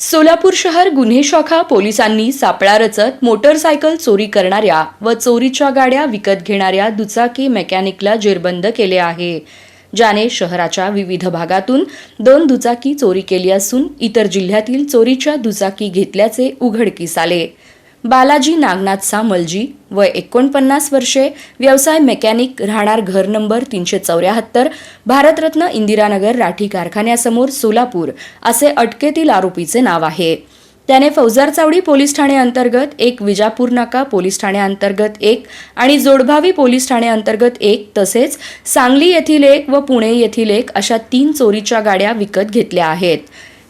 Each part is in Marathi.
सोलापूर शहर गुन्हे शाखा पोलिसांनी सापळा रचत मोटरसायकल चोरी करणाऱ्या व चोरीच्या गाड्या विकत घेणाऱ्या दुचाकी मेकॅनिकला जेरबंद केले आहे. ज्याने शहराच्या विविध भागातून दोन दुचाकी चोरी केली असून इतर जिल्ह्यातील चोरीच्या दुचाकी घेतल्याचे उघडकीस आले. बालाजी नागनाथ सामलजी वय एकोणपन्नास वर्षे व्यवसाय मेकॅनिक राहणार घर नंबर तीनशे चौऱ्याहत्तर भारतरत्न इंदिरानगर राठी कारखान्यासमोर सोलापूर असे अटकेतील आरोपीचे नाव आहे. त्याने फौजार चावडी पोलीस ठाणे अंतर्गत एक विजापूर नाका पोलीस ठाणे अंतर्गत एक आणि जोडभावी पोलीस ठाणे अंतर्गत एक तसेच सांगली येथील एक व पुणे येथील एक अशा तीन चोरीच्या गाड्या विकत घेतल्या आहेत.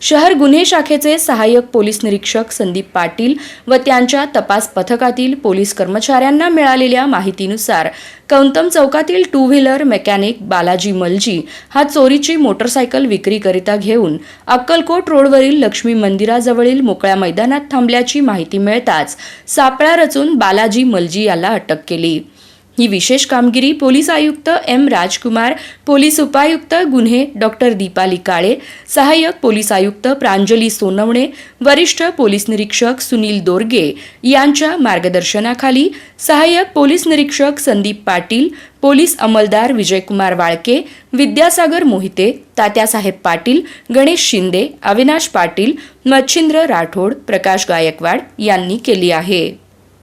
शहर गुन्हे शाखेचे सहाय्यक पोलीस निरीक्षक संदीप पाटील व त्यांच्या तपास पथकातील पोलीस कर्मचाऱ्यांना मिळालेल्या माहितीनुसार कौतम चौकातील two wheeler mechanic Balaji Malji हा चोरीची मोटरसायकल विक्रीकरिता घेऊन अक्कलकोट रोडवरील लक्ष्मी मंदिराजवळील मोकळ्या मैदानात थांबल्याची माहिती मिळताच सापळा रचून बालाजी मलजी याला अटक केली. ही विशेष कामगिरी पोलीस आयुक्त एम राजकुमार पोलीस उपायुक्त गुन्हे डॉक्टर दीपाली काळे सहाय्यक पोलीस आयुक्त प्रांजली सोनवणे वरिष्ठ पोलीस निरीक्षक सुनील दोरगे यांच्या मार्गदर्शनाखाली सहाय्यक पोलीस निरीक्षक संदीप पाटील पोलीस अंमलदार विजयकुमार वाळके विद्यासागर मोहिते तात्यासाहेब पाटील गणेश शिंदे अविनाश पाटील मच्छिंद्र राठोड प्रकाश गायकवाड यांनी केली आहे.